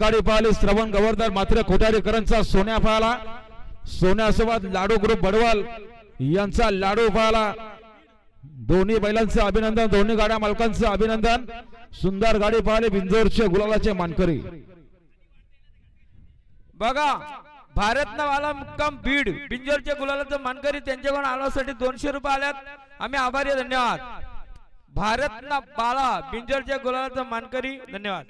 गाडी पाहिली श्रवण गवर्धर मात्र कोठारीकरांचा सोन्या पाहिला. सोन्यासोबत लाडू ग्रुप बडवाल यांचा लाडू पाहिला. दोन्ही बैलांचं अभिनंदन दोन्ही गाड्या मालकांचं अभिनंदन. सुंदर गाडी पाहिले बिंजोरचे गुलालाचे मानकरी. बघा भारत वाला मुक्काम बीड. बिंजोरच्या गुलालाचं मानकरी त्यांच्याकडून आल्यासाठी दोनशे रुपये आल्यात. आम्ही आभारी धन्यवाद. भारत ना बाळा बिंजोरच्या गुलालाचं मानकरी. धन्यवाद.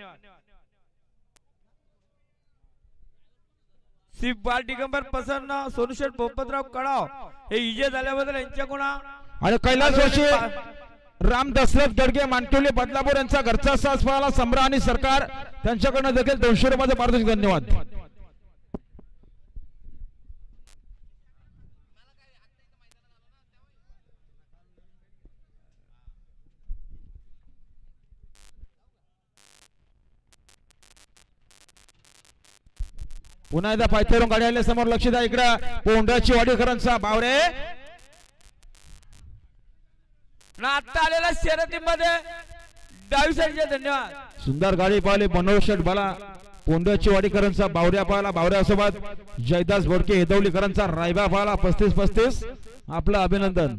श्री बाल दिगंबर प्रसन्न सोनुशेठ पोपतराव कडाव. हे इजे झाल्याबद्दल यांच्याकडून आणि कैलास जोशी राम दशरथ गडगे मानटोली बदलापूर यांचा घरचा सास पाहिला सम्रा आणि सरकार त्यांच्याकडनं देखील दोनशे रुपयाचा पारितोषिक धन्यवाद. पुन्हा एकदा पायथेरून गाडी आल्या समोर लक्ष द्या इकडं. पोंढ्याची वाडीकरांचा बावरे आता आलेल्या शर्यतीमध्ये डावी साईडचे धन्यवाद. सुंदर गाडी पाहिली मनोज शेठ बाला. पोंढ्याची वाडीकरांचा बावऱ्या पाहिला बावऱ्यासोबत जयदास बोडके हेदवलीकरांचा रायबा पाहिला. पस्तीस पस्तीस. आपलं अभिनंदन.